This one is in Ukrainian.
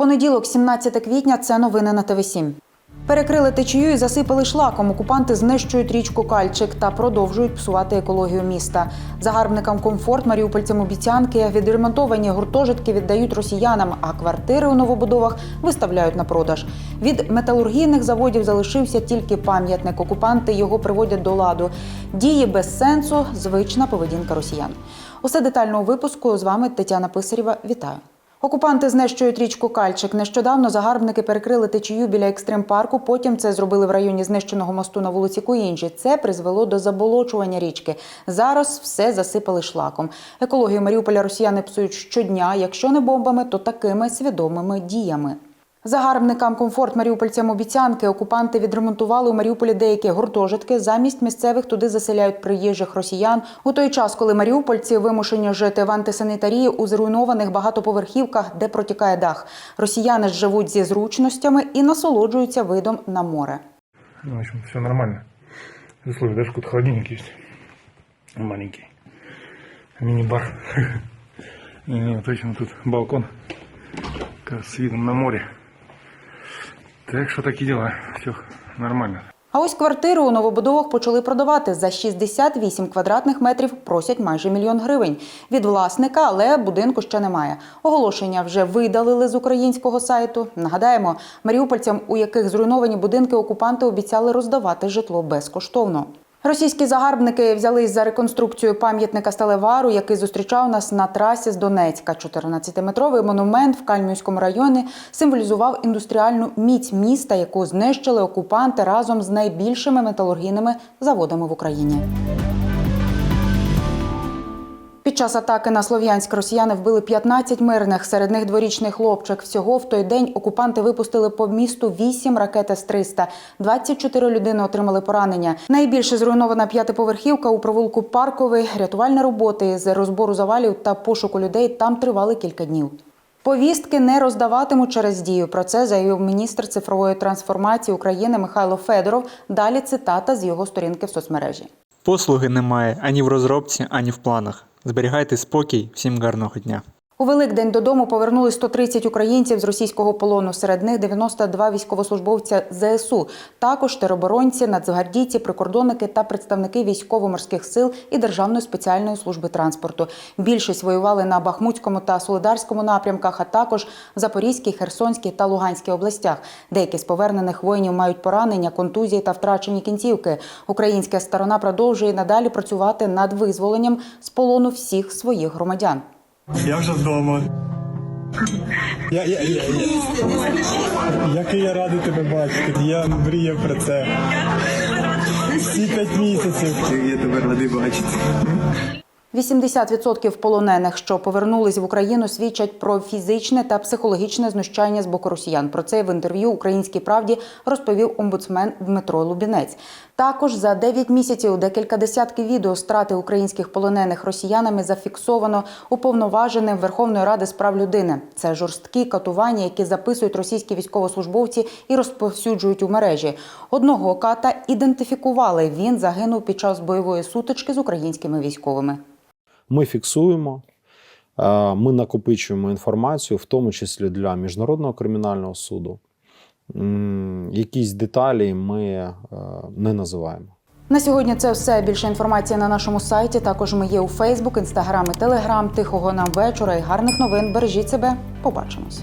Понеділок, 17 квітня, це новини на ТВ 7 Перекрили течію і засипали шлаком. Окупанти знищують річку Кальчик та продовжують псувати екологію міста. Загарбникам комфорт, маріупольцям обіцянки, відремонтовані гуртожитки віддають росіянам, а квартири у новобудовах виставляють на продаж. Від металургійних заводів залишився тільки пам'ятник. Окупанти його приводять до ладу. Дії без сенсу, звична поведінка росіян. Усе детально у випуску. З вами Тетяна Писарєва. Вітаю. Окупанти знищують річку Кальчик. Нещодавно загарбники перекрили течію біля екстрим-парку. Потім це зробили в районі знищеного мосту на вулиці Куінжі. Це призвело до заболочування річки. Зараз все засипали шлаком. Екологію Маріуполя росіяни псують щодня. Якщо не бомбами, то такими свідомими діями. Загарбникам комфорт маріупольцям обіцянки окупанти відремонтували у Маріуполі деякі гуртожитки. Замість місцевих туди заселяють приїжджих росіян. У той час, коли маріупольці вимушені жити в антисанітарії у зруйнованих багатоповерхівках, де протікає дах. Росіяни ж живуть зі зручностями і насолоджуються видом на море. Ну, в общем, все нормально. В условиях даже какой-то холодильник есть. Маленький. Мини-бар. И точно тут балкон. С видом на море. Так що такі діла, Все нормально. А ось квартири у новобудовах почали продавати за 68 квадратних метрів. Просять майже мільйон гривень від власника, але будинку ще немає. Оголошення вже видалили з українського сайту. Нагадаємо, маріупольцям, у яких зруйновані будинки, окупанти обіцяли роздавати житло безкоштовно. Російські загарбники взялись за реконструкцію пам'ятника Сталевару, який зустрічав нас на трасі з Донецька. 14-метровий монумент в Кальмівському районі символізував індустріальну міць міста, яку знищили окупанти разом з найбільшими металургійними заводами в Україні. Під час атаки на Слов'янськ росіяни вбили 15 мирних, серед них дворічний хлопчик. Всього в той день окупанти випустили по місту 8 ракет С-300. 24 людини отримали поранення. Найбільше зруйнована п'ятиповерхівка у провулку Парковий. Рятувальні роботи з розбору завалів та пошуку людей там тривали кілька днів. Повістки не роздаватимуть через дію. Про це заявив міністр цифрової трансформації України Михайло Федоров. Далі цитата з його сторінки в соцмережі. Послуги немає ані в розробці, ані в планах. Зберігайте спокій, всім гарного дня. У Великдень додому повернули 130 українців з російського полону. Серед них 92 військовослужбовця ЗСУ. Також тероборонці, нацгвардійці, прикордонники та представники військово-морських сил і Державної спеціальної служби транспорту. Більшість воювали на Бахмутському та Солидарському напрямках, а також в Запорізькій, Херсонській та Луганській областях. Деякі з повернених воїнів мають поранення, контузії та втрачені кінцівки. Українська сторона продовжує надалі працювати над визволенням з полону всіх своїх громадян. Я вже вдома. Я, я, я, я, який я радий тебе бачити. Я мріяв про це. Всі п'ять місяців. Я тебе радий бачити. 80% полонених, що повернулись в Україну, свідчать про фізичне та психологічне знущання з боку росіян. Про це в інтерв'ю Українській правді розповів омбудсмен Дмитро Лубінець. Також за 9 місяців декілька десятків відео страти українських полонених росіянами зафіксовано уповноваженим Верховної Ради з прав людини. Це жорсткі катування, які записують російські військовослужбовці і розповсюджують у мережі. Одного ката ідентифікували. Він загинув під час бойової сутички з українськими військовими. Ми фіксуємо, е, ми накопичуємо інформацію, в тому числі для міжнародного кримінального суду. Якісь деталі ми е, не називаємо. На сьогодні це все. Більше інформації на нашому сайті. Також ми є у Фейсбук, Інстаграм і Телеграм. Тихого нам вечора і гарних новин. Бережіть себе. Побачимось.